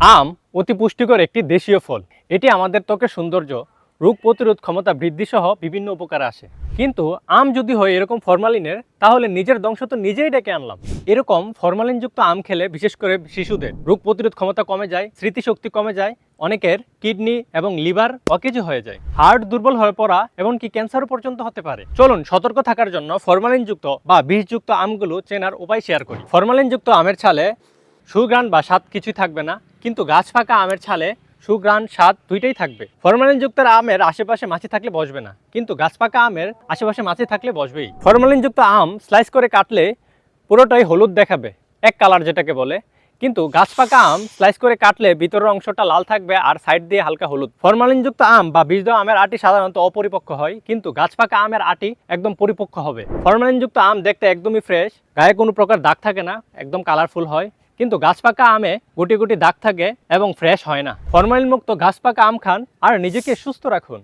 আম অতি পুষ্টিকর একটি দেশীয় ফল। এটি আমাদের ত্বকের সৌন্দর্য, রোগ প্রতিরোধ ক্ষমতা বৃদ্ধি সহ বিভিন্ন উপকার আসে। কিন্তু আম যদি হয় এরকম ফরমালিনের, তাহলে নিজের ধ্বংস তো নিজেই ডেকে আনলাম। এরকম ফরমালিনযুক্ত আম খেলে, বিশেষ করে শিশুদের, রোগ প্রতিরোধ ক্ষমতা কমে যায়, স্মৃতিশক্তি কমে যায়, অনেকের কিডনি এবং লিভার অকেজো হয়ে যায়। হার্ট দুর্বল হয়ে পড়া এমনকি ক্যান্সারও পর্যন্ত হতে পারে। চলুন সতর্ক থাকার জন্য ফরমালিনযুক্ত বা বিষযুক্ত আমগুলো চেনার উপায় শেয়ার করি। ফরমালিনযুক্ত আমের ছালে সুগ্রাণ বা স্বাদ কিছুই থাকবে না, কিন্তু গাছ ফাঁকা আমের ছালে সুগ্রাণ স্বাদ দুইটাই থাকবে। ফরমালিনযুক্ত আমের আশেপাশে মাছি থাকলে বসবে না, কিন্তু গাছ পাকা আমের আশেপাশে মাছি থাকলে বসবেই। ফরমালিনযুক্ত আম স্লাইস করে কাটলে পুরোটাই হলুদ দেখাবে, এক কালার যেটাকে বলে। কিন্তু গাছ পাকা আম স্লাইস করে কাটলে ভিতরের অংশটা লাল থাকবে আর সাইড দিয়ে হালকা হলুদ। ফরমালিনযুক্ত আম বা বীজ আমের আটি সাধারণত অপরিপক্ক হয়, কিন্তু গাছ পাকা আমের আটি একদম পরিপক্ক হবে। ফরমালিনযুক্ত আম দেখতে একদমই ফ্রেশ, গায়ে কোনো প্রকার দাগ থাকে না, একদম কালারফুল হয়। কিন্তু গাছ পাকা আমে গুটি গুটি দাগ থাকে এবং ফ্রেশ হয় না। ফরমালিনমুক্ত গাছ পাকা আম খান আর নিজেকে সুস্থ রাখুন।